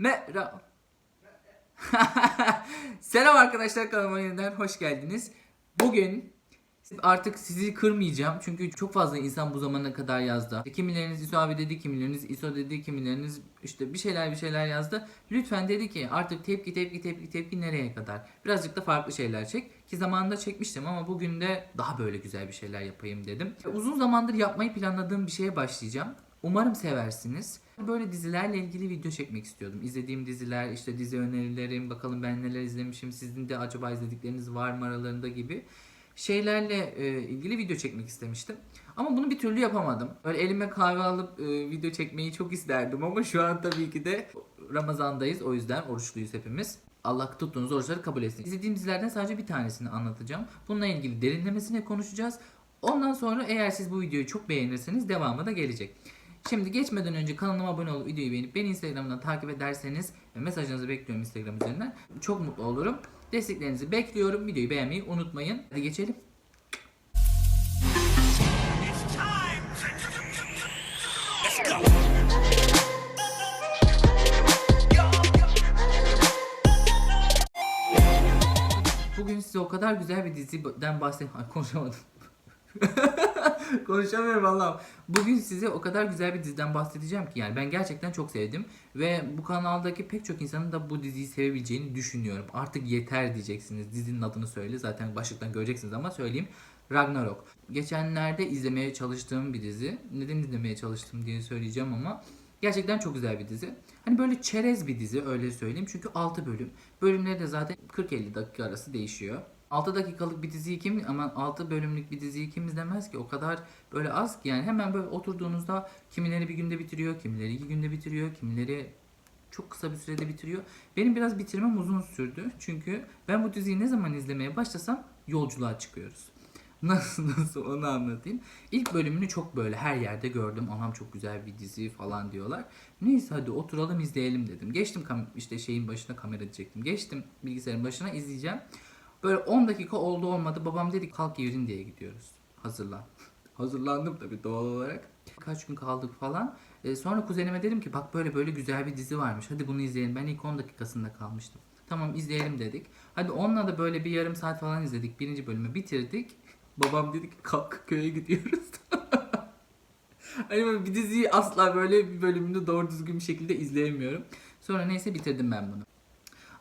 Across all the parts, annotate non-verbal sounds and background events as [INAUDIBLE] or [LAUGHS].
Merhaba. [LAUGHS] Selam arkadaşlar kanalıma yeniden hoş geldiniz. Bugün artık sizi kırmayacağım çünkü çok fazla insan bu zamana kadar yazdı. Kimileriniz İso abi dedi, kimileriniz İso dedi, kimileriniz işte bir şeyler bir şeyler yazdı. Lütfen dedi ki artık tepki tepki tepki tepki nereye kadar? Birazcık da farklı şeyler çek. Ki zamanında çekmiştim ama bugün de daha böyle güzel bir şeyler yapayım dedim. Uzun zamandır yapmayı planladığım bir şeye başlayacağım. Umarım seversiniz. Böyle dizilerle ilgili video çekmek istiyordum. İzlediğim diziler, işte dizi önerilerim, bakalım ben neler izlemişim, sizin de acaba izledikleriniz var mı aralarında gibi şeylerle e, ilgili video çekmek istemiştim. Ama bunu bir türlü yapamadım. Böyle elime kahve alıp e, video çekmeyi çok isterdim ama şu an tabii ki de Ramazandayız. O yüzden oruçluyuz hepimiz. Allah tuttuğunuz oruçları kabul etsin. İzlediğim dizilerden sadece bir tanesini anlatacağım. Bununla ilgili derinlemesine konuşacağız. Ondan sonra eğer siz bu videoyu çok beğenirseniz devamı da gelecek. Şimdi geçmeden önce kanalıma abone olup videoyu beğenip beni Instagram'dan takip ederseniz ve mesajınızı bekliyorum Instagram üzerinden. Çok mutlu olurum. Desteklerinizi bekliyorum. Videoyu beğenmeyi unutmayın. Hadi geçelim. Bugün size o kadar güzel bir diziden bahsedeyim. Konuşamadım. [LAUGHS] Konuşamıyorum Allah'ım. Bugün size o kadar güzel bir diziden bahsedeceğim ki yani ben gerçekten çok sevdim ve bu kanaldaki pek çok insanın da bu diziyi sevebileceğini düşünüyorum. Artık yeter diyeceksiniz. Dizinin adını söyle. Zaten başlıktan göreceksiniz ama söyleyeyim. Ragnarok. Geçenlerde izlemeye çalıştığım bir dizi. Neden izlemeye çalıştım diye söyleyeceğim ama gerçekten çok güzel bir dizi. Hani böyle çerez bir dizi öyle söyleyeyim. Çünkü 6 bölüm. Bölümleri de zaten 40-50 dakika arası değişiyor. 6 dakikalık bir diziyi kim ama 6 bölümlük bir diziyi kim izlemez ki? O kadar böyle az ki yani hemen böyle oturduğunuzda kimileri bir günde bitiriyor, kimileri iki günde bitiriyor, kimileri çok kısa bir sürede bitiriyor. Benim biraz bitirmem uzun sürdü. Çünkü ben bu diziyi ne zaman izlemeye başlasam yolculuğa çıkıyoruz. [LAUGHS] Nasıl nasıl onu anlatayım. İlk bölümünü çok böyle her yerde gördüm. Anam çok güzel bir dizi falan diyorlar. Neyse hadi oturalım izleyelim dedim. Geçtim işte şeyin başına kamera diyecektim. Geçtim bilgisayarın başına izleyeceğim. Böyle 10 dakika oldu olmadı. Babam dedi kalk giyin diye gidiyoruz. Hazırlan. [LAUGHS] Hazırlandım tabii doğal olarak. Kaç gün kaldık falan. Ee, sonra kuzenime dedim ki bak böyle böyle güzel bir dizi varmış. Hadi bunu izleyelim. Ben ilk 10 dakikasında kalmıştım. Tamam izleyelim dedik. Hadi onunla da böyle bir yarım saat falan izledik. Birinci bölümü bitirdik. Babam dedi ki kalk köye gidiyoruz. [LAUGHS] hani böyle bir diziyi asla böyle bir bölümünü doğru düzgün bir şekilde izleyemiyorum. Sonra neyse bitirdim ben bunu.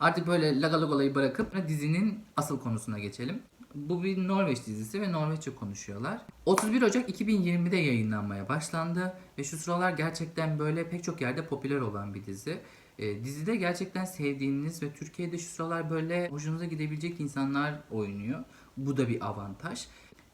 Artık böyle lagalog bırakıp dizinin asıl konusuna geçelim. Bu bir Norveç dizisi ve Norveççe konuşuyorlar. 31 Ocak 2020'de yayınlanmaya başlandı ve şu sıralar gerçekten böyle pek çok yerde popüler olan bir dizi. Ee, dizide gerçekten sevdiğiniz ve Türkiye'de şu sıralar böyle hoşunuza gidebilecek insanlar oynuyor. Bu da bir avantaj.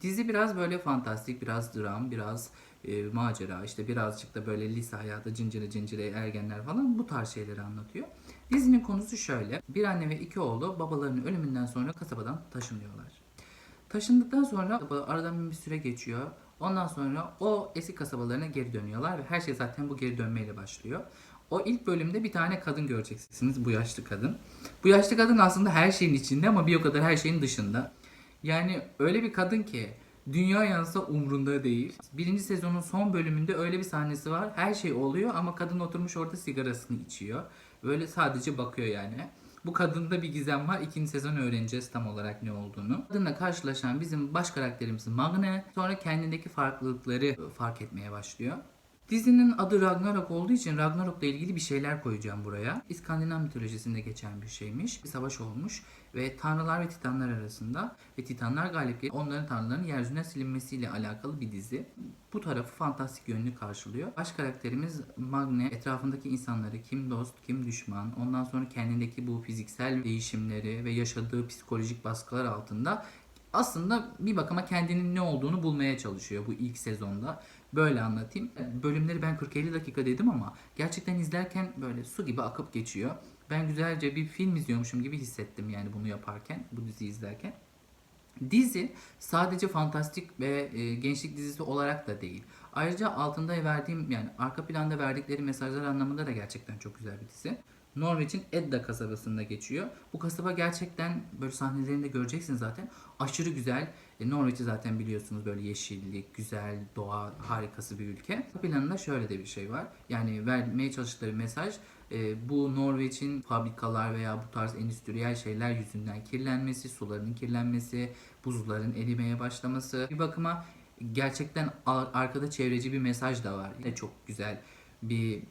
Dizi biraz böyle fantastik, biraz dram, biraz e, macera, işte birazcık da böyle lise hayatı, cincire cincire ergenler falan bu tarz şeyleri anlatıyor. Dizinin konusu şöyle. Bir anne ve iki oğlu babalarının ölümünden sonra kasabadan taşınıyorlar. Taşındıktan sonra aradan bir süre geçiyor. Ondan sonra o eski kasabalarına geri dönüyorlar ve her şey zaten bu geri dönmeyle başlıyor. O ilk bölümde bir tane kadın göreceksiniz. Bu yaşlı kadın. Bu yaşlı kadın aslında her şeyin içinde ama bir o kadar her şeyin dışında. Yani öyle bir kadın ki dünya yansa umrunda değil. Birinci sezonun son bölümünde öyle bir sahnesi var. Her şey oluyor ama kadın oturmuş orada sigarasını içiyor. Böyle sadece bakıyor yani. Bu kadında bir gizem var. İkinci sezon öğreneceğiz tam olarak ne olduğunu. Kadınla karşılaşan bizim baş karakterimiz Magne sonra kendindeki farklılıkları fark etmeye başlıyor. Dizinin adı Ragnarok olduğu için Ragnarok'la ilgili bir şeyler koyacağım buraya. İskandinav mitolojisinde geçen bir şeymiş. Bir savaş olmuş ve tanrılar ve titanlar arasında ve titanlar galip gelip onların tanrıların yeryüzüne silinmesiyle alakalı bir dizi. Bu tarafı fantastik yönlü karşılıyor. Baş karakterimiz Magne etrafındaki insanları kim dost kim düşman ondan sonra kendindeki bu fiziksel değişimleri ve yaşadığı psikolojik baskılar altında aslında bir bakıma kendinin ne olduğunu bulmaya çalışıyor bu ilk sezonda. Böyle anlatayım. Bölümleri ben 40-50 dakika dedim ama gerçekten izlerken böyle su gibi akıp geçiyor. Ben güzelce bir film izliyormuşum gibi hissettim yani bunu yaparken, bu diziyi izlerken. Dizi sadece fantastik ve e, gençlik dizisi olarak da değil. Ayrıca altında verdiğim yani arka planda verdikleri mesajlar anlamında da gerçekten çok güzel bir dizi. Norveç'in Edda kasabasında geçiyor. Bu kasaba gerçekten böyle sahnelerini de göreceksiniz zaten. Aşırı güzel. E, Norveç'i zaten biliyorsunuz böyle yeşillik, güzel, doğa harikası bir ülke. Planında şöyle de bir şey var. Yani vermeye çalıştıkları mesaj E, bu Norveç'in fabrikalar veya bu tarz endüstriyel şeyler yüzünden kirlenmesi, suların kirlenmesi, buzulların erimeye başlaması. Bir bakıma gerçekten ar- arkada çevreci bir mesaj da var. Yine çok güzel bir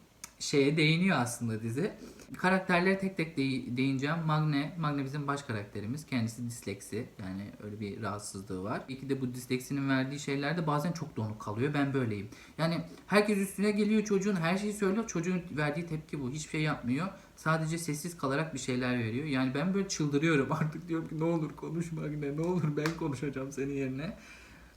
şeye değiniyor aslında dizi. Karakterlere tek tek de- değineceğim. Magne, Magne bizim baş karakterimiz. Kendisi disleksi. Yani öyle bir rahatsızlığı var. İki de bu disleksinin verdiği şeylerde bazen çok donuk kalıyor. Ben böyleyim. Yani herkes üstüne geliyor çocuğun her şeyi söylüyor. Çocuğun verdiği tepki bu. Hiçbir şey yapmıyor. Sadece sessiz kalarak bir şeyler veriyor. Yani ben böyle çıldırıyorum [LAUGHS] artık diyorum ki ne olur konuş Magne ne olur ben konuşacağım senin yerine.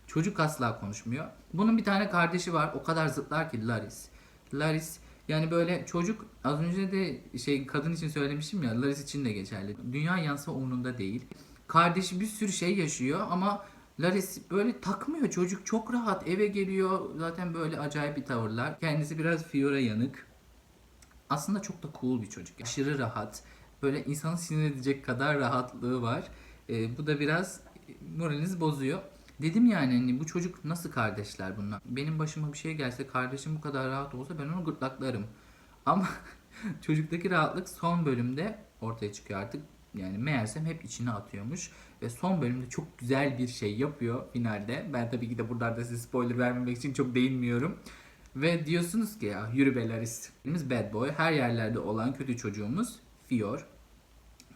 Çocuk asla konuşmuyor. Bunun bir tane kardeşi var. O kadar zıtlar ki Laris. Laris yani böyle çocuk az önce de şey kadın için söylemiştim ya Laris için de geçerli. Dünya yansa umurunda değil. Kardeşi bir sürü şey yaşıyor ama Laris böyle takmıyor. Çocuk çok rahat eve geliyor. Zaten böyle acayip bir tavırlar. Kendisi biraz Fiora yanık. Aslında çok da cool bir çocuk. Aşırı rahat. Böyle insanı sinir edecek kadar rahatlığı var. Ee, bu da biraz moralinizi bozuyor. Dedim yani hani bu çocuk nasıl kardeşler bunlar? Benim başıma bir şey gelse kardeşim bu kadar rahat olsa ben onu gırtlaklarım. [LAUGHS] Ama çocuktaki rahatlık son bölümde ortaya çıkıyor artık. Yani meğersem hep içine atıyormuş. Ve son bölümde çok güzel bir şey yapıyor finalde. Ben tabii ki de buralarda size spoiler vermemek için çok değinmiyorum. Ve diyorsunuz ki ya yürü Belaris. Biz bad boy. Her yerlerde olan kötü çocuğumuz Fior.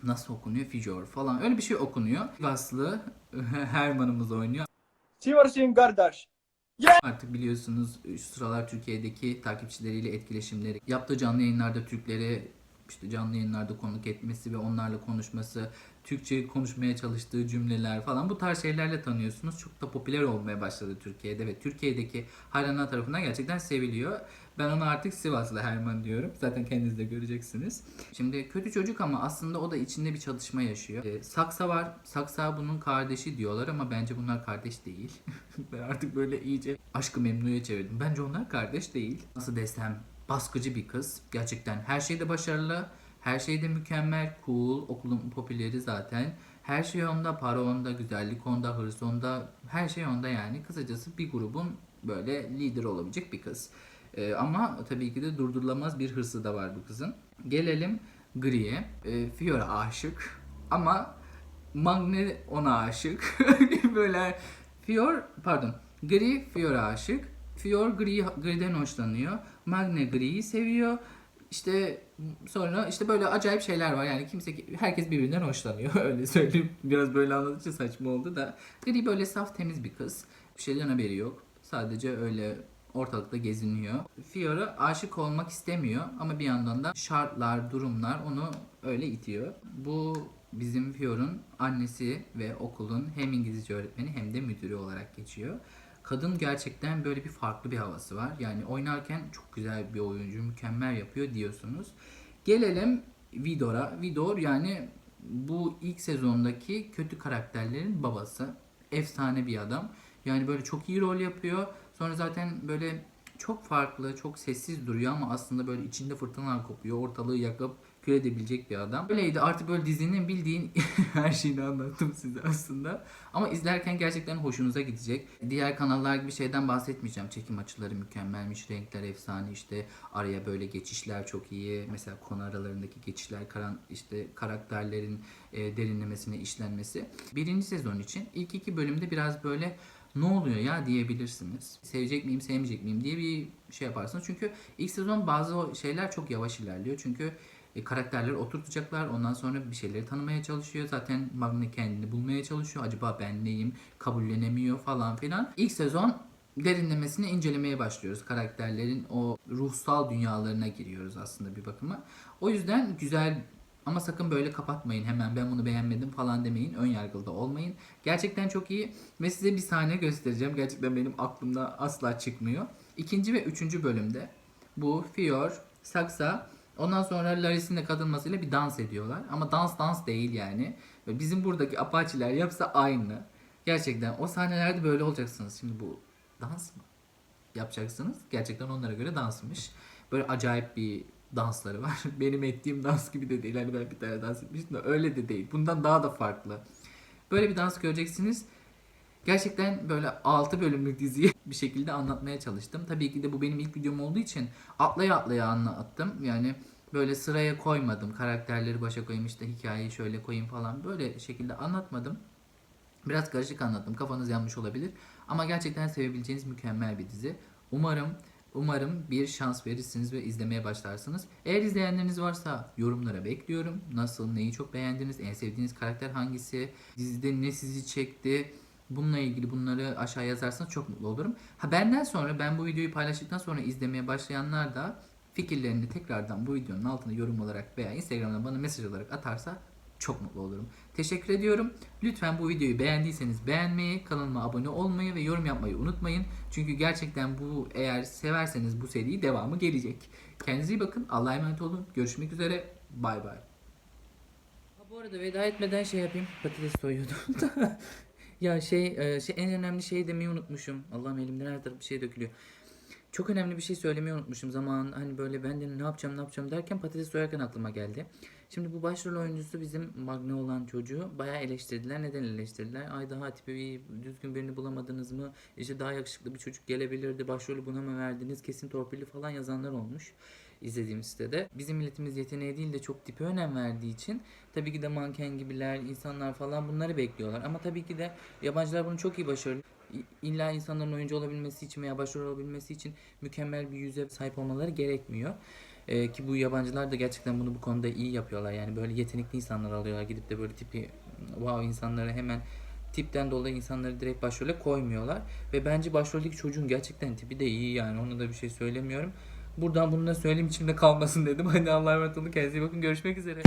Nasıl okunuyor? Fior falan. Öyle bir şey okunuyor. Vaslı [LAUGHS] Herman'ımız oynuyor. Sivars'ın kardeş. Artık biliyorsunuz şu sıralar Türkiye'deki takipçileriyle etkileşimleri, yaptığı canlı yayınlarda Türkleri işte canlı yayınlarda konuk etmesi ve onlarla konuşması, Türkçe konuşmaya çalıştığı cümleler falan bu tarz şeylerle tanıyorsunuz. Çok da popüler olmaya başladı Türkiye'de ve Türkiye'deki hayranlar tarafından gerçekten seviliyor. Ben ona artık Sivaslı Herman diyorum. Zaten kendiniz de göreceksiniz. Şimdi kötü çocuk ama aslında o da içinde bir çatışma yaşıyor. Ee, Saksa var. Saksa bunun kardeşi diyorlar ama bence bunlar kardeş değil. [LAUGHS] ben artık böyle iyice aşkı memnuya çevirdim. Bence onlar kardeş değil. Nasıl desem baskıcı bir kız. Gerçekten her şeyde başarılı. Her şeyde mükemmel, cool, okulun popüleri zaten. Her şey onda, para onda, güzellik onda, hırs onda, her şey onda yani. Kısacası bir grubun böyle lider olabilecek bir kız. Ee, ama tabii ki de durdurulamaz bir hırsı da var bu kızın. Gelelim Gri'ye. Ee, Fiora aşık ama Magne ona aşık. [LAUGHS] böyle Fior, pardon, Gri Fiora aşık. Fior Gri, Gri'den hoşlanıyor. Magne Gri'yi seviyor. İşte sonra işte böyle acayip şeyler var. Yani kimse herkes birbirinden hoşlanıyor. [LAUGHS] Öyle söyleyeyim. Biraz böyle anlatınca saçma oldu da. Gri böyle saf temiz bir kız. Bir şeyden haberi yok. Sadece öyle ortalıkta geziniyor. Fiora aşık olmak istemiyor ama bir yandan da şartlar, durumlar onu öyle itiyor. Bu bizim Fior'un annesi ve okulun hem İngilizce öğretmeni hem de müdürü olarak geçiyor. Kadın gerçekten böyle bir farklı bir havası var. Yani oynarken çok güzel bir oyuncu, mükemmel yapıyor diyorsunuz. Gelelim Vidor'a. Vidor yani bu ilk sezondaki kötü karakterlerin babası. Efsane bir adam. Yani böyle çok iyi rol yapıyor. Sonra zaten böyle çok farklı, çok sessiz duruyor ama aslında böyle içinde fırtınalar kopuyor. Ortalığı yakıp kül edebilecek bir adam. Öyleydi artık böyle dizinin bildiğin [LAUGHS] her şeyini anlattım size aslında. Ama izlerken gerçekten hoşunuza gidecek. Diğer kanallar gibi şeyden bahsetmeyeceğim. Çekim açıları mükemmelmiş, renkler efsane işte araya böyle geçişler çok iyi. Mesela konu aralarındaki geçişler, karan, işte karakterlerin e, derinlemesine işlenmesi. Birinci sezon için ilk iki bölümde biraz böyle ne oluyor ya diyebilirsiniz. Sevecek miyim, sevmeyecek miyim diye bir şey yaparsınız. Çünkü ilk sezon bazı şeyler çok yavaş ilerliyor. Çünkü e, karakterleri oturtacaklar. Ondan sonra bir şeyleri tanımaya çalışıyor. Zaten Magne kendini bulmaya çalışıyor. Acaba ben neyim? Kabullenemiyor falan filan. İlk sezon derinlemesine incelemeye başlıyoruz. Karakterlerin o ruhsal dünyalarına giriyoruz aslında bir bakıma. O yüzden güzel ama sakın böyle kapatmayın hemen ben bunu beğenmedim falan demeyin. Ön yargılı da olmayın. Gerçekten çok iyi ve size bir sahne göstereceğim. Gerçekten benim aklımda asla çıkmıyor. İkinci ve üçüncü bölümde bu Fior, Saksa ondan sonra Laris'in de katılmasıyla bir dans ediyorlar. Ama dans dans değil yani. Ve bizim buradaki apaçiler yapsa aynı. Gerçekten o sahnelerde böyle olacaksınız. Şimdi bu dans mı? Yapacaksınız. Gerçekten onlara göre dansmış. Böyle acayip bir dansları var. [LAUGHS] Benim ettiğim dans gibi de değil. Hani ben bir tane dans etmiştim de öyle de değil. Bundan daha da farklı. Böyle bir dans göreceksiniz. Gerçekten böyle 6 bölümlük diziyi [LAUGHS] bir şekilde anlatmaya çalıştım. Tabii ki de bu benim ilk videom olduğu için atlaya atlaya anlattım. Yani Böyle sıraya koymadım. Karakterleri başa koyayım işte hikayeyi şöyle koyayım falan. Böyle şekilde anlatmadım. Biraz karışık anlattım. Kafanız yanmış olabilir. Ama gerçekten sevebileceğiniz mükemmel bir dizi. Umarım umarım bir şans verirsiniz ve izlemeye başlarsınız. Eğer izleyenleriniz varsa yorumlara bekliyorum. Nasıl, neyi çok beğendiniz, en sevdiğiniz karakter hangisi, dizide ne sizi çekti, Bununla ilgili bunları aşağı yazarsanız çok mutlu olurum. Ha benden sonra ben bu videoyu paylaştıktan sonra izlemeye başlayanlar da fikirlerini tekrardan bu videonun altına yorum olarak veya Instagram'dan bana mesaj olarak atarsa çok mutlu olurum. Teşekkür ediyorum. Lütfen bu videoyu beğendiyseniz beğenmeyi, kanalıma abone olmayı ve yorum yapmayı unutmayın. Çünkü gerçekten bu eğer severseniz bu seri devamı gelecek. Kendinize iyi bakın. Allah'a emanet olun. Görüşmek üzere. Bay bay. Bu arada veda etmeden şey yapayım. Patates soyuyordum. [LAUGHS] ya şey, e, şey en önemli şey demeyi unutmuşum. Allah'ım elimden her taraf bir şey dökülüyor. Çok önemli bir şey söylemeyi unutmuşum. Zaman hani böyle ben de ne yapacağım ne yapacağım derken patates soyarken aklıma geldi. Şimdi bu başrol oyuncusu bizim Magne olan çocuğu bayağı eleştirdiler. Neden eleştirdiler? Ay daha tipi bir düzgün birini bulamadınız mı? İşte daha yakışıklı bir çocuk gelebilirdi. Başrolü buna mı verdiniz? Kesin torpilli falan yazanlar olmuş izlediğim sitede. Bizim milletimiz yeteneğe değil de çok tipe önem verdiği için tabii ki de manken gibiler, insanlar falan bunları bekliyorlar. Ama tabii ki de yabancılar bunu çok iyi başarıyor. İlla insanların oyuncu olabilmesi için veya başrol olabilmesi için mükemmel bir yüze sahip olmaları gerekmiyor. Ee, ki bu yabancılar da gerçekten bunu bu konuda iyi yapıyorlar. Yani böyle yetenekli insanlar alıyorlar. Gidip de böyle tipi wow insanları hemen tipten dolayı insanları direkt başrole koymuyorlar. Ve bence başroldeki çocuğun gerçekten tipi de iyi yani. Onu da bir şey söylemiyorum. Buradan bunu da söyleyeyim içimde kalmasın dedim. [LAUGHS] Hadi Allah'a emanet olun. Kendinize iyi bakın. Görüşmek üzere.